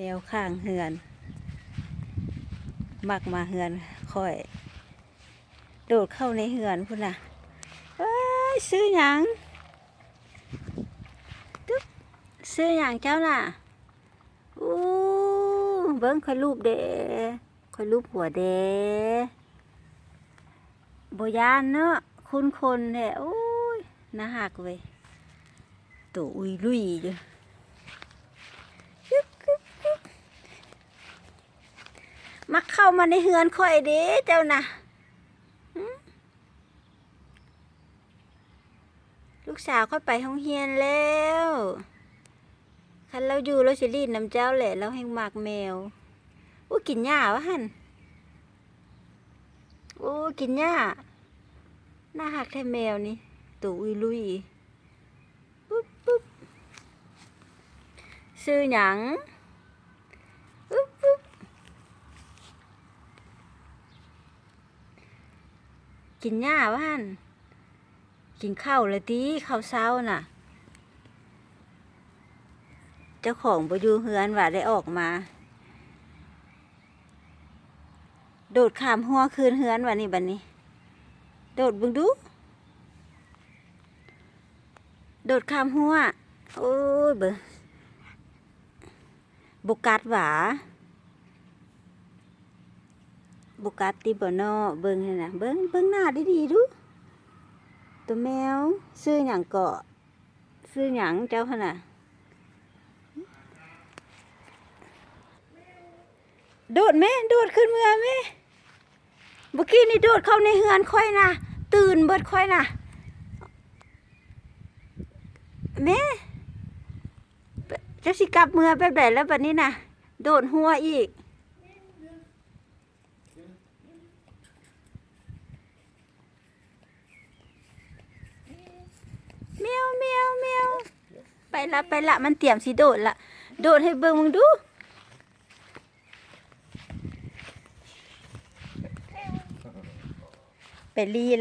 แมวข้างเฮือน มักมาเฮือนค่อย โดดเข้าในเฮือนพุ่นน่ะเอ้ยซื้อหยังตึ๊บซื้อหยังเจ้าน่ะอู้เบิ้งค่อยรูปเด้ค่อยรูปหัวเด้บยานเนาะคุณคนเนี่ยโอ้ยน่าหักเว้ยตัวอุยลุยอยู่ มักเข้ามาในเฮือนค่อยเด้เจ้านะลูกสาวค่อยไปห้องเฮียนแล้วคันเราอยู่เราสิรีดน้ำเจ้าแหละเราแห้งมากแมวอู้กินหญ้าวะหันโอ้กินหญ้าน่าหักแท้แมวนี่ตัวอุยลุยปุ๊บปุ๊บซื้อหยังปุ๊บปุ๊บ กินหญ้าว่านกินข้าวเลยตีข้าวเช้าน่ะ เจ้าของบอยู่เฮือนว่าได้ออกมา โดดขามหัวคืนเฮือนว่านี่บันนี้ โดดบึงดู โดดขามหัว โอ้ยเบอบุกัดหวา บุกัดติบเนอเบิ่งนี่นะเบิ่งเบิ่งหน้าดีๆดู ตัวแมว ซื้อหยังเกาะ ซื้อหยังเจ้าขนาดโดดไหมโดดขึ้นเมือไหมเมื่อกี้นี่โดดเข้าในเฮือนค่อยนะตื่นเบิดค่อยนะแม่จะสิกลับเมือแบบไหนแล้วแบัดนี้นะโดดหัวอีก เมียวเมียวเมียวไป ละไปละมันเตรียมสิโดดละโดดให้เบิ่งมึงดูไปลีละ